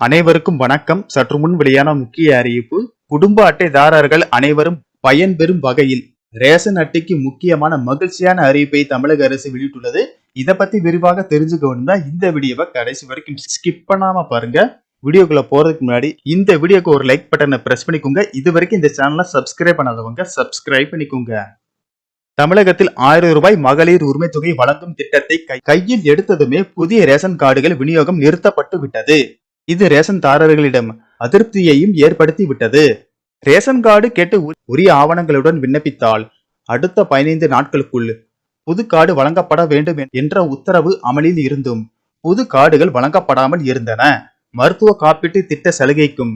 அனைவருக்கும் வணக்கம். சற்று முன் வெளியான முக்கிய அறிவிப்பு குடும்ப அட்டைதாரர்கள் அனைவரும் பயன்பெறும் வகையில் ரேஷன் அட்டைக்கு முக்கியமான மகிழ்ச்சியான அறிவிப்பை தமிழக அரசு வெளியிட்டுள்ளது. இதை பத்தி விரிவாக தெரிஞ்சுக்கணும்னா இந்த வீடியோவை கடைசி வரைக்கும் ஸ்கிப் பண்ணாம பாருங்க. வீடியோக்குள்ள போறதுக்கு முன்னாடி இந்த வீடியோக்கு ஒரு லைக் பட்டனை பிரஸ் பண்ணிக்கோங்க. இது வரைக்கும் இந்த சேனலை சப்ஸ்கிரைப் பண்ணாதவங்க சப்ஸ்கிரைப் பண்ணிக்கோங்க. தமிழகத்தில் ஆயிரம் ரூபாய் மகளிர் உரிமை தொகை வழங்கும் திட்டத்தை கை- கையில் எடுத்ததுமே புதிய ரேஷன் கார்டுகள் விநியோகம் நிறுத்தப்பட்டு விட்டது இது ரேஷன் தாரர்களிடம் அதிருப்தியையும் ஏற்படுத்தி விட்டது ரேஷன் கார்டு கேட்டு உரிய ஆவணங்களுடன் விண்ணப்பித்தால் அடுத்த பதினைந்து நாட்களுக்குள் புது கார்டு வழங்கப்பட வேண்டும் என்ற உத்தரவு அமலில் இருந்தும் புது கார்டுகள் வழங்கப்படாமல் இருந்தன. மருத்துவ காப்பீட்டு திட்ட சலுகைக்கும்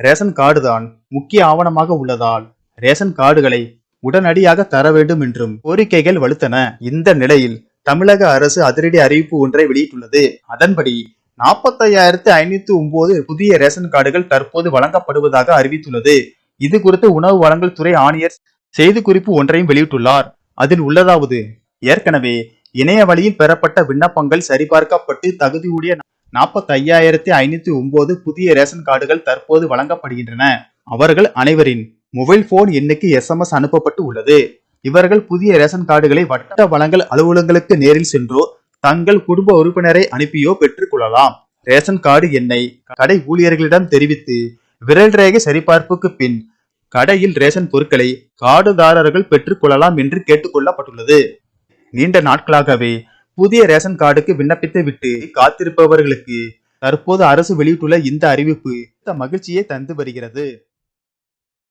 ரேஷன் கார்டு தான் முக்கிய ஆவணமாக உள்ளதால் ரேஷன் கார்டுகளை உடனடியாக தர வேண்டும் என்றும் கோரிக்கைகள் வலுத்தன. இந்த நிலையில் தமிழக அரசு அதிரடி அறிவிப்பு ஒன்றை வெளியிட்டுள்ளது. அதன்படி நாற்பத்தையாயிரத்து ஐநூத்தி ஒன்பது புதிய ரேஷன் கார்டுகள் தற்போது வழங்கப்படுவதாக அறிவித்துள்ளது. இது குறித்து உணவு வழங்கல் துறை ஆணையர் செய்திக்குறிப்பு ஒன்றையும் வெளியிட்டுள்ளார். அதில் உள்ளதாவது ஏற்கனவே இணைய வழியில் பெறப்பட்ட விண்ணப்பங்கள் சரிபார்க்கப்பட்டு தகுதியுடைய நாற்பத்தி ஐயாயிரத்தி ஐநூத்தி ஒன்பது புதிய ரேஷன் கார்டுகள் தற்போது வழங்கப்படுகின்றன. அவர்கள் அனைவரின் மொபைல் போன் எண்ணுக்கு எஸ்எம்எஸ் அனுப்பப்பட்டு உள்ளது. இவர்கள் புதிய ரேஷன் கார்டுகளை வட்ட வழங்கல் அலுவலகங்களுக்கு நேரில் சென்றோ தங்கள் குடும்ப உறுப்பினரை அனுப்பியோ பெற்றுக் கொள்ளலாம் ரேஷன் கார்டு எண்ணை கடை ஊழியர்களிடம் தெரிவித்து விரல் ரேகை சரிபார்ப்புக்கு பின் கடையில் ரேஷன் பொருட்களை கார்டுதாரர்கள் பெற்றுக் கொள்ளலாம் என்று கேட்டுக்கொள்ளப்பட்டுள்ளது. நீண்ட நாட்களாகவே புதிய ரேஷன் கார்டுக்கு விண்ணப்பித்து விட்டு காத்திருப்பவர்களுக்கு தற்போது அரசு வெளியிட்டுள்ள இந்த அறிவிப்பு மகிழ்ச்சியை தந்து வருகிறது.